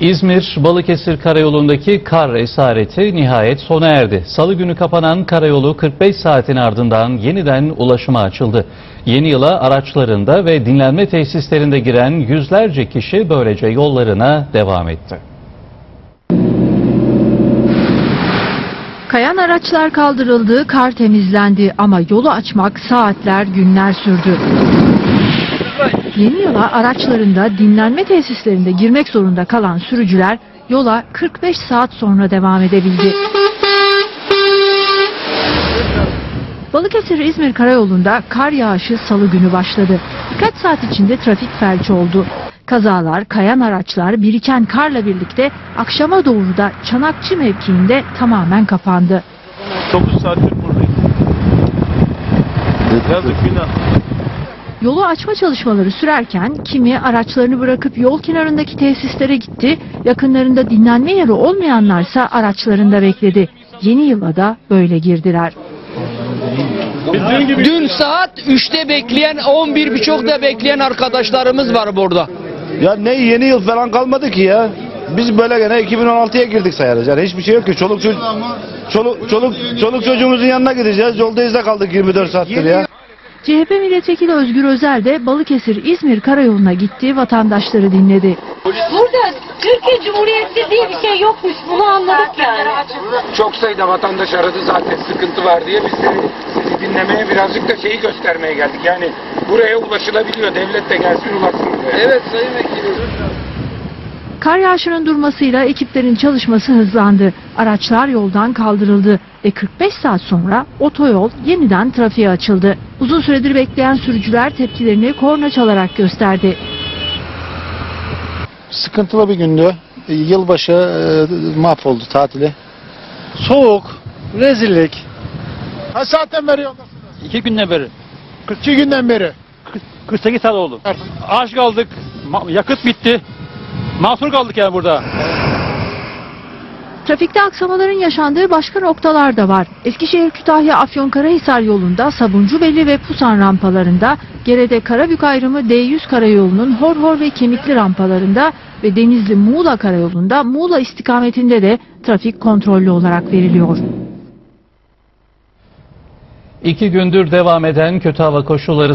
İzmir Balıkesir Karayolu'ndaki kar esareti nihayet sona erdi. Salı günü kapanan karayolu 45 saatin ardından yeniden ulaşıma açıldı. Yeni yıla araçlarında ve dinlenme tesislerinde giren yüzlerce kişi böylece yollarına devam etti. Kayan araçlar kaldırıldı, kar temizlendi ama yolu açmak saatler, günler sürdü. Yeni yıla araçlarında dinlenme tesislerinde girmek zorunda kalan sürücüler yola 45 saat sonra devam edebildi. Balıkesir-İzmir karayolunda kar yağışı salı günü başladı. Birkaç saat içinde trafik felç oldu. Kazalar, kayan araçlar biriken karla birlikte akşama doğru da Çanakçı mevkiinde tamamen kapandı. 9 saattir buradayım. Yazık günah. Yolu açma çalışmaları sürerken kimi araçlarını bırakıp yol kenarındaki tesislere gitti, yakınlarında dinlenme yeri olmayanlarsa araçlarında bekledi. Yeni yıla da böyle girdiler. Dün saat 3'te bekleyen 11 birçokta bekleyen arkadaşlarımız var burada. Ya ne yeni yıl falan kalmadı ki ya. Biz böyle gene 2016'ya girdik sayarız. Yani hiçbir şey yok ki. Çoluk çocuk çoluk çoluk çoluk çocuğumuzun yanına gideceğiz. Yoldayız da kaldık 24 saattir ya. CHP milletvekili Özgür Özel de Balıkesir-İzmir karayoluna gitti, vatandaşları dinledi. Burada Türkiye Cumhuriyeti diye bir şey yokmuş. Bunu anladık yani. çok sayıda vatandaş aradı zaten sıkıntı var diye biz de sizi dinlemeye birazcık da şeyi göstermeye geldik. Yani buraya ulaşılabiliyor. Devlet de gelsin ulaşsın. buraya. Evet Sayın Vekilim. Kar yağışının durmasıyla ekiplerin çalışması hızlandı. Araçlar yoldan kaldırıldı ve 45 saat sonra otoyol yeniden trafiğe açıldı. Uzun süredir bekleyen sürücüler tepkilerini korna çalarak gösterdi. sıkıntılı bir gündü. E, Yılbaşı e, mahvoldu tatili. Soğuk, rezillik. ha saatten beri yok. İki günden beri. 42 günden beri. 48 saat oldu. Aç kaldık. Yakıt bitti. Mahsur kaldık yani burada. Trafikte aksamaların yaşandığı başka noktalar da var. Eskişehir Kütahya Afyonkarahisar yolunda Sabuncubelli ve Pusan rampalarında, Gerede Karabük ayrımı D100 karayolunun Horhor ve Kemikli rampalarında ve Denizli Muğla karayolunda Muğla istikametinde de trafik kontrollü olarak veriliyor. İki gündür devam eden kötü hava koşulları